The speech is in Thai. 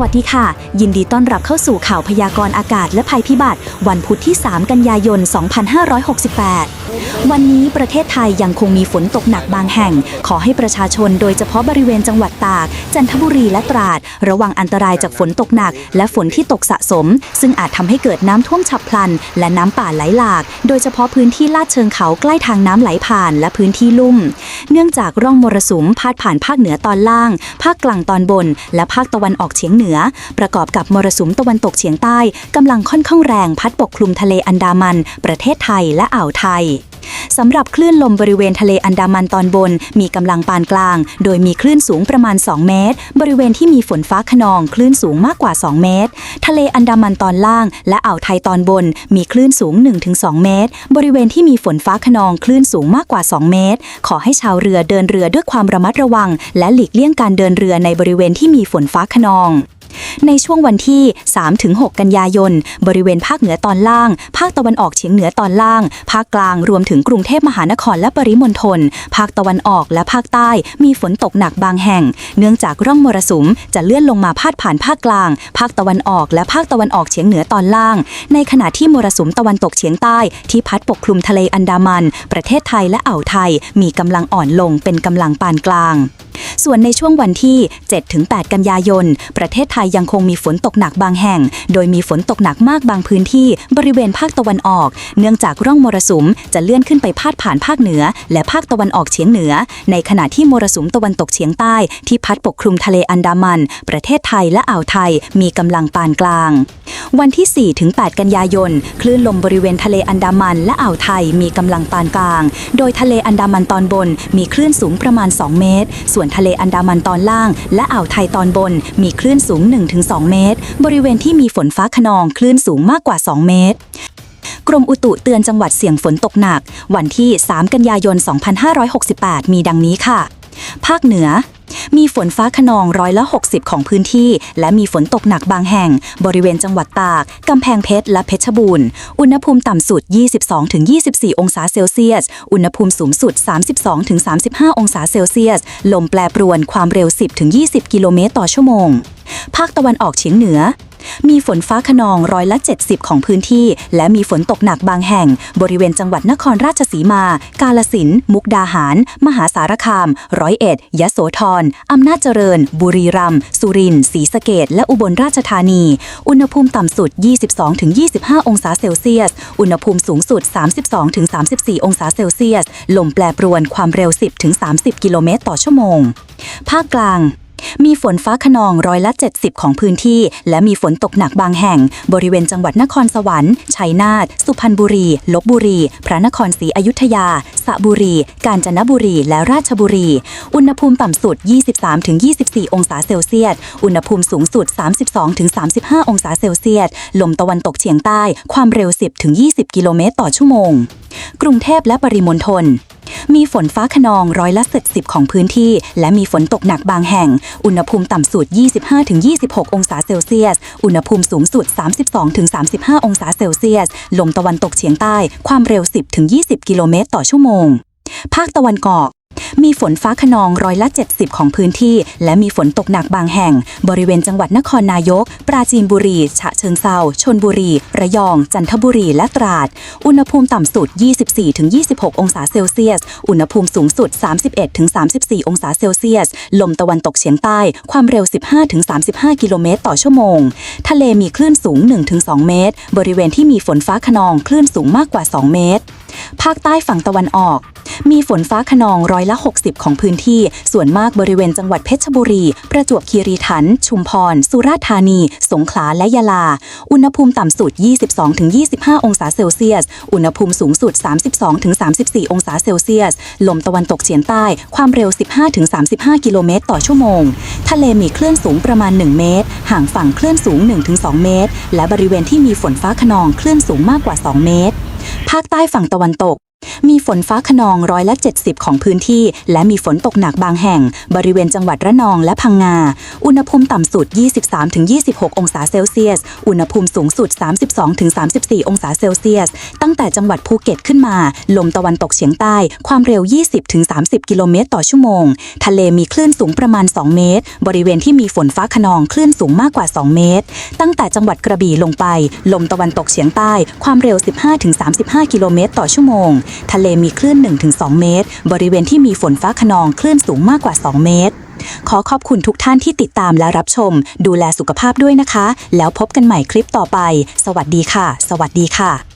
วัสดีค่ะ ยินดีต้อนรับเข้าสู่ข่าวพยากรณ์อากาศและภัยพิบัติ วันพุธที่ 3 กันยายน 2568 วันนี้ประเทศไทยยังคงมีฝนตกหนักบางแห่ง ขอให้ประชาชนโดยเฉพาะบริเวณจังหวัดตาก จันทบุรีและตราด ระวังอันตรายจากฝนตกหนัก และฝนที่ตกสะสม ซึ่งอาจทำให้เกิดน้ำท่วมฉับพลัน และน้ำป่าไหลหลาก โดยเฉพาะพื้นที่ลาดเชิงเขาใกล้ทางน้ำไหลผ่านและพื้นที่ลุ่ม เนื่องจากร่องมรสุมพาดผ่านภาคเหนือตอนล่าง ภาคกลางตอนบน และภาคตะวันออกเฉียงเหนือประกอบกับมรสุมตะวันตกเฉียงใต้กำลังค่อนข้างแรงพัดปกคลุมทะเลอันดามัน ประเทศไทยและอ่าวไทยสำหรับคลื่นลมบริเวณทะเลอันดามันตอนบน มีกำลังปานกลาง โดยมีคลื่นสูงประมาณ 2 เมตร บริเวณที่มีฝนฟ้าขนองคลื่นสูงมากกว่า 2 เมตร ทะเลอันดามันตอนล่าง และอ่าวไทยตอนบน มีคลื่นสูง 1-2 เมตร บริเวณที่มีฝนฟ้าขนองคลื่นสูงมากกว่า 2 เมตร ขอให้ชาวเรือเดินเรือด้วยความระมัดระวัง และหลีกเลี่ยงการเดินเรือในบริเวณที่มีฝนฟ้าขนอง ในช่วงวันที่ 3-6 กันยายน บริเวณภาคเหนือตอนล่าง ภาคตะวันออกเฉียงเหนือตอนล่าง ภาคกลางรวมถึงกรุงเทพมหานครและปริมณฑล ภาคตะวันออกและภาคใต้มีฝนตกหนักบางแห่ง เนื่องจากร่องมรสุมจะเลื่อนลงมาพาดผ่านภาคกลาง ภาคตะวันออกและภาคตะวันออกเฉียงเหนือตอนล่าง ในขณะที่มรสุมตะวันตกเฉียงใต้ที่พัดปกคลุมทะเลอันดามัน ประเทศไทยและอ่าวไทย มีกำลังอ่อนลงเป็นกำลังปานกลาง ส่วนในช่วงวันที่ 7-8 กันยายน ประเทศไทยยังคงมีฝนตกหนักบางแห่ง โดยมีฝนตกหนักมากบางพื้นที่บริเวณภาคตะวันออก เนื่องจากร่องมรสุมจะเลื่อนขึ้นไปพาดผ่านภาคเหนือ และภาคตะวันออกเฉียงเหนือ ในขณะที่มรสุมตะวันตกเฉียงใต้ที่พัดปกคลุมทะเลอันดามัน ประเทศไทยและอ่าวไทยมีกำลังปานกลาง วันที่ 4-8 กันยายน คลื่นลมบริเวณทะเลอันดามันและอ่าวไทยมีกำลังปานกลาง โดยทะเลอันดามันตอนบนมีคลื่นสูงประมาณ 2 เมตร ส่วนทะเลอันดามันตอนล่าง และอ่าวไทยตอนบน มีคลื่นสูง 1-2 เมตร บริเวณที่มีฝนฟ้าขนองคลื่นสูงมากกว่า 2 เมตรกรมอุตุเตือนจังหวัดเสี่ยงฝนตกหนัก วันที่ 3 กันยายน 2568 มีดังนี้ค่ะ ภาคเหนือ มีฝนฟ้าขนองร้อยละ 60 ของพื้นที่ และมีฝนตกหนักบางแห่ง บริเวณจังหวัดตาก กำแพงเพชรและเพชรบูรณ์ อุณหภูมิต่ำสุด 22-24 องศาเซลเซียส อุณหภูมิสูงสุด 32-35 องศาเซลเซียส ลมแปรปรวนความเร็ว 10-20 กิโลเมตรต่อชั่วโมง ภาคตะวันออกเฉียงเหนือ มีฝนฟ้าขนองร้อยละ 70 ของพื้นที่ และมีฝนตกหนักบางแห่ง บริเวณจังหวัดนครราชสีมา กาลสิน มุกดาหาร มหาสารคาม ร้อยเอ็ด ยโสธร อำนาจเจริญ บุรีรัมย์ สุรินทร์ ศรีสะเกดและอุบลราชธานี อุณหภูมิต่ำสุด 22-25 องศาเซลเซียส อุณหภูมิสูงสุด 32-34 องศาเซลเซียส ลมแปรปรวนความเร็ว 10-30 กิโลเมตรต่อชั่วโมง ภาคกลาง มีฝนฟ้าขนองร้อยละ 70 ของพื้นที่ และมีฝนตกหนักบางแห่ง บริเวณจังหวัดนครสวรรค์ ชัยนาท สุพรรณบุรี ลบบุรี พระนครศรีอยุธยาสระบุรี กาญจนบุรี และราชบุรี อุณหภูมิต่ำสุด 23-24 องศาเซลเซียส อุณหภูมิสูงสุด 32-35 องศาเซลเซียส ลมตะวันตกเฉียงใต้ ความเร็ว 10-20 กิโลเมตรต่อชั่วโมง กรุงเทพและปริมณฑล มีฝนฟ้าขนองร้อยละ70 ของพื้นที่ และมีฝนตกหนักบางแห่ง อุณหภูมิต่ำสุด 25-26 องศาเซลเซียส อุณหภูมิสูงสุด 32-35 องศาเซลเซียส ลมตะวันตกเฉียงใต้ ความเร็ว 10-20 กิโลเมตรต่อชั่วโมง ภาคตะวันออก มีฝนฟ้าขนองร้อยละ 70 ของพื้นที่ และมีฝนตกหนักบางแห่ง บริเวณจังหวัดนครนายก ปราจีนบุรี ฉะเชิงเซาชนบุรี ระยอง จันทบุรี และตราด อุณหภูมิต่ำสุด 24-26 องศาเซลเซียส อุณหภูมิสูงสุด 31-34 องศาเซลเซียส ลมตะวันตกเฉียงใต้ ความเร็ว 15-35 กิโลเมตรต่อชั่วโมง ทะเลมีคลื่นสูง 1-2 เมตร บริเวณที่มีฝนฟ้าขนองคลื่นสูงมากกว่า 2 เมตร ภาคใต้ฝั่งตะวันออก มีฝนฟ้าขนองร้อยละ 60 ของพื้นที่ ส่วนมากบริเวณจังหวัดเพชรบุรี ประจวบคีรีขันธ์ชุมพร สุราษฎร์ธานี สงขลาและยะลา อุณหภูมิต่ำสุด 22-25 องศาเซลเซียส อุณหภูมิสูงสุด 32-34 องศาเซลเซียส ลมตะวันตกเฉียงใต้ ความเร็ว 15-35 กิโลเมตรต่อชั่วโมง ทะเลมีคลื่นสูงประมาณ 1 เมตร ห่างฝั่งคลื่นสูง 1-2 เมตร และบริเวณที่มีฝนฟ้าขนองคลื่นสูงมากกว่า 2 เมตร ภาคใต้ฝั่งตะวันตก มีฝนฟ้าขนองร้อยละ 70 ของพื้นที่ และมีฝนตกหนักบางแห่ง บริเวณจังหวัดระนองและพังงา อุณหภูมิต่ำสุด 23-26 องศาเซลเซียส อุณหภูมิสูงสุด 32-34 องศาเซลเซียส ตั้งแต่จังหวัดภูเก็ตขึ้นมา ลมตะวันตกเฉียงใต้ ความเร็ว 20-30 กิโลเมตรต่อชั่วโมง ทะเลมีคลื่นสูงประมาณ 2 เมตร บริเวณที่มีฝนฟ้าขนองคลื่นสูงมากกว่า 2 เมตร ตั้งแต่จังหวัดกระบี่ลงไป ลมตะวันตกเฉียงใต้ ความเร็ว 15-35 กิโลเมตรต่อชั่วโมงทะเลมีคลื่น 1-2 เมตร บริเวณที่มีฝนฟ้าขนองคลื่นสูงมากกว่า 2 เมตร ขอขอบคุณทุกท่านที่ติดตามและรับชม ดูแลสุขภาพด้วยนะคะ แล้วพบกันใหม่คลิปต่อไป สวัสดีค่ะ สวัสดีค่ะ